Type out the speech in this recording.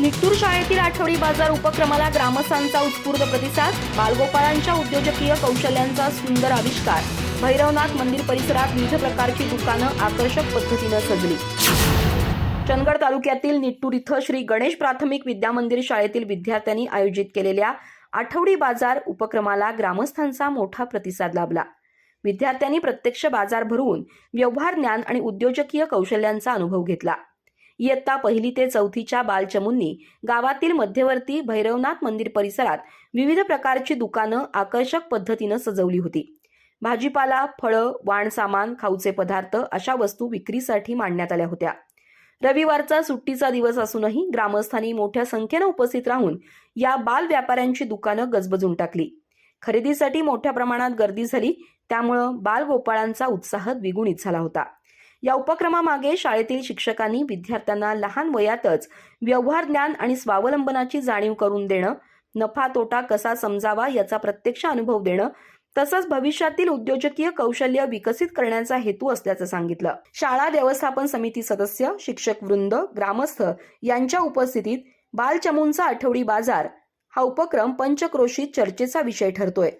निट्टूर शाळेतील आठवडी बाजार उपक्रमाला ग्रामस्थांचा उत्स्फूर्त प्रतिसाद बालगोपाळांच्या उद्योजकीय कौशल्यांचा सुंदर आविष्कार. भैरवनाथ मंदिर परिसरात विविध प्रकारची दुकानं आकर्षक पद्धतीनं सजली. चंदगड तालुक्यातील निट्टूर इथं श्री गणेश प्राथमिक विद्यामंदिर शाळेतील विद्यार्थ्यांनी आयोजित केलेल्या आठवडी बाजार उपक्रमाला ग्रामस्थांचा मोठा प्रतिसाद लाभला. विद्यार्थ्यांनी प्रत्यक्ष बाजार भरवून व्यवहार ज्ञान आणि उद्योजकीय कौशल्यांचा अनुभव घेतला. इयत्ता पहिली ते चौथीच्या बालचमूंनी गावातील मध्यवर्ती भैरवनाथ मंदिर परिसरात विविध प्रकारची दुकानं आकर्षक पद्धतीनं सजवली होती. भाजीपाला फळं वाण सामान खाऊचे पदार्थ अशा वस्तू विक्रीसाठी मांडण्यात आल्या होत्या. रविवारचा सुट्टीचा दिवस असूनही ग्रामस्थांनी मोठ्या संख्येनं उपस्थित राहून या बाल व्यापाऱ्यांची दुकानं गजबजून टाकली. खरेदीसाठी मोठ्या प्रमाणात गर्दी झाली त्यामुळं बाल गोपाळांचा उत्साह द्विगुणित झाला होता. या उपक्रमामागे शाळेतील शिक्षकांनी विद्यार्थ्यांना लहान वयातच व्यवहार ज्ञान आणि स्वावलंबनाची जाणीव करून देणं नफा तोटा कसा समजावा याचा प्रत्यक्ष अनुभव देणं तसंच भविष्यातील उद्योजकीय कौशल्य विकसित करण्याचा हेतू असल्याचं सांगितलं. शाळा व्यवस्थापन समिती सदस्य शिक्षक वृंद ग्रामस्थ यांच्या उपस्थितीत बालचमूंचा आठवडी बाजार हा उपक्रम पंचक्रोशीत चर्चेचा विषय ठरतोय.